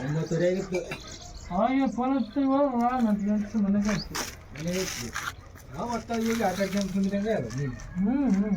ಒಂಬತ್ತುವರೆ ಆಗಿತ್ತು ಫೋನ್ ಹಚ್ತೀವಿ ನಾನು ಗಂಟೆ ಮನೆಗೆ ಹಚ್ತೀವಿ ಮನೆಗೆ ನಾವು ಆಟ ಆಡ್ಕೊಂಡು ಕುಂದಿರಂಗೆ ನೀನು ಹ್ಞೂ ಹ್ಞೂ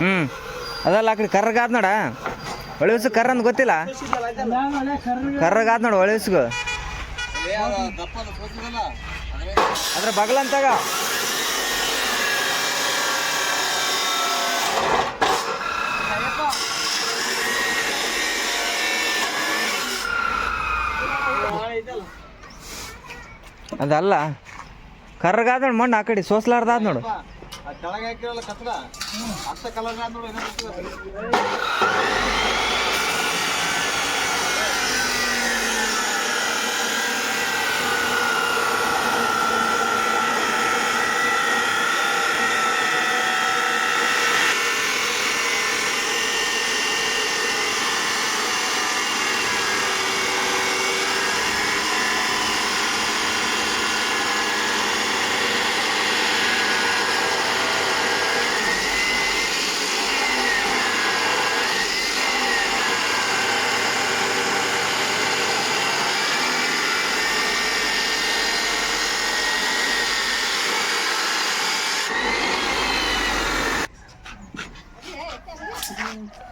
ಹ್ಞೂ ಅದಲ್ಲ ಆ ಕಡೆ ಕರ್ರಗಾದ್ ನೋಡ. ಒಳ್ಳೆ ಉಸ್ಕು ಕರ್ರ ಅಂತ ಗೊತ್ತಿಲ್ಲ? ಕರ್ರಗಾದ್ ನೋಡು ಒಳ್ಳೆ ಉಸ್ಕು ಅದ್ರ ಬಗಲಂತಾಗ ಅದಲ್ಲ. ಕರ್ರಗಾದ್ ನೋಡು ಮಣ್ಣು ಆ ಕಡೆ ಸೋಸ್ಲಾರ್ದಾದ್ ನೋಡು. ಕೆಳಗೆ ಹಾಕಿರಲ್ಲ ಕತ್ಲ ಅಷ್ಟ ಕಲರ್ ನೋಡಿ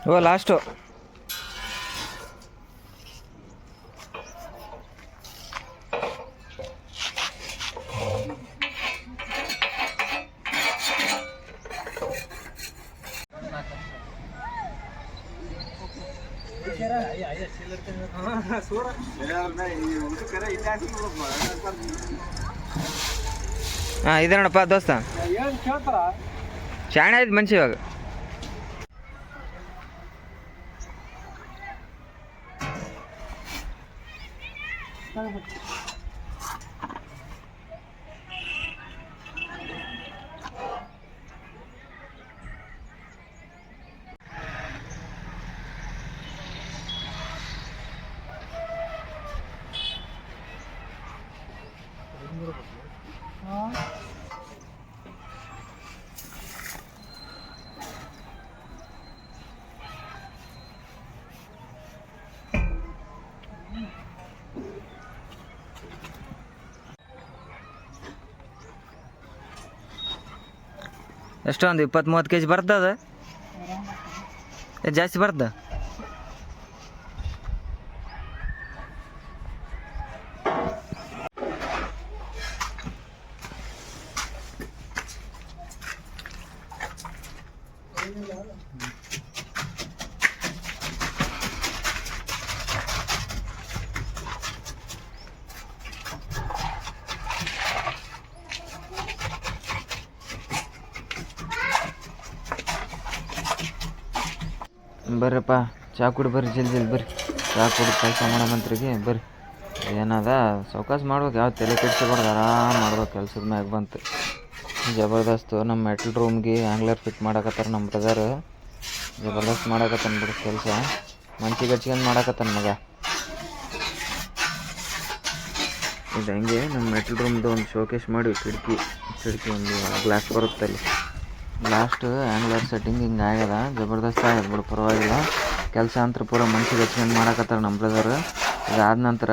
ಓ ಲಾಸ್ಟು ಹಾಂ ಇದೆ ನೋಡಪ್ಪ ದೋಸ್ತ. ಶಾಣೆ ಆಯ್ತು ಮನುಷ್ಯ ಇವಾಗ. ಹಾಂ ಎಷ್ಟು ಒಂದು ಇಪ್ಪತ್ತು ಮೂವತ್ತು ಕೆ ಜಿ ಬರ್ತದ ಜಾಸ್ತಿ ಬರ್ದ ಬರ್ರಪ್ಪ, ಚಾ ಕುಡಿ ಬರ್ರಿ, ಜಲ್ದಿ ಜಲ್ದಿ ಬರ್ರಿ. ಚಾ ಕುಡಿ ಕೆಲಸ ಮಾಡೋ ಮಂತ್ರಿಗೆ ಬರ್ರಿ. ಏನದ ಸೌಕಾಸ ಮಾಡ್ಬೇಕು, ಯಾವ ತಲೆ ಕೆಡ್ಸ್ಕೊಬಾರ್ದು, ಆರಾಮ್ ಮಾಡ್ಬೇಕು ಕೆಲ್ಸದ ಮ್ಯಾಗ ಬಂತು. ಜಬರ್ದಸ್ತು ನಮ್ಮ ಮೆಟಲ್ ರೂಮ್ಗೆ ಆಂಗ್ಲರ್ ಫಿಟ್ ಮಾಡಕತ್ತಾರ ನಮ್ಮ ಬ್ರದರ್. ಜಬರ್ದಸ್ತ್ ಮಾಡಕತ್ತಾನ ಬಿಡು ಕೆಲಸ. ಮಂಚಿಗೆ ಹಚ್ಕೊಂಡ್ ಮಾಡಕತ್ತಾನ ಮಗ. ಇದು ಹಂಗೆ ನಮ್ಮ ಮೆಟಲ್ ರೂಮ್ದು ಒಂದು ಶೋಕೇಶ್ ಮಾಡಿ ಕಿಟಕಿ ಕಿಟಕಿ ಒಂದು ಗ್ಲಾಸ್ ಬರುತ್ತೆ ಅಲ್ಲಿ ಲಾಸ್ಟ್ ಆ್ಯಂಗ್ಲರ್ ಸೆಟ್ಟಿಂಗ್ ಹಿಂಗೆ ಆಗ್ಯದ. ಜಬರ್ದಸ್ತ್ ಆಗ್ಯದ ಬಿಡು, ಪರವಾಗಿಲ್ಲ. ಕೆಲಸ ಅಂತ ಪೂರ ಮನ್ಸಿಗೆ ಹಚ್ಕೊಂಡು ಮಾಡಕತ್ತಾರ ನಮ್ಮ ಬ್ರದರ್ ಇದಾದ ನಂತರ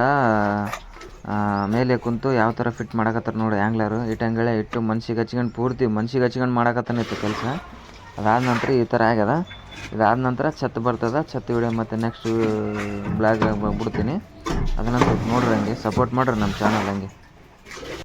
ಮೇಲೆ ಕುಂತು ಯಾವ ಥರ ಫಿಟ್ ಮಾಡಕತ್ತಾರ ನೋಡಿ ಆ್ಯಂಗ್ಲರು ಇಟ್ಟಂಗೆಳೆ ಇಟ್ಟು ಮನ್ಸಿಗೆ ಹಚ್ಕೊಂಡು, ಪೂರ್ತಿ ಮನ್ಸಿಗೆ ಹಚ್ಕೊಂಡು ಮಾಡಕತ್ತಾನಿತ್ತು ಕೆಲಸ. ಅದಾದ ನಂತರ ಈ ಥರ ಆಗ್ಯದ. ಇದಾದ ನಂತರ ಛತ್ ಬರ್ತದೆ. ಛತ್ ವಿಡಿಯೋ ಮತ್ತು ನೆಕ್ಸ್ಟ್ ಬ್ಲಾಗ್ ಬಿಡ್ತೀನಿ. ಅದನ್ನ ನೋಡ್ರಿ ಹಂಗೆ. ಸಪೋರ್ಟ್ ಮಾಡ್ರಿ ನಮ್ಮ ಚಾನಲ್ ಹಂಗೆ.